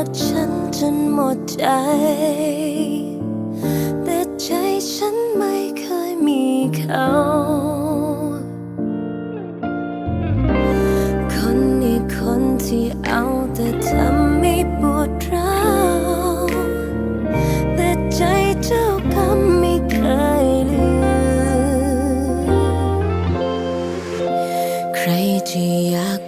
รักฉันจนหมดใจ แต่ใจฉันไม่เคยมีเขาคนนี้คนที่เอาแต่ทำไม่ปวดร้าวแต่ใจเจ้ากรไม่เคยลืมใครจะอยาก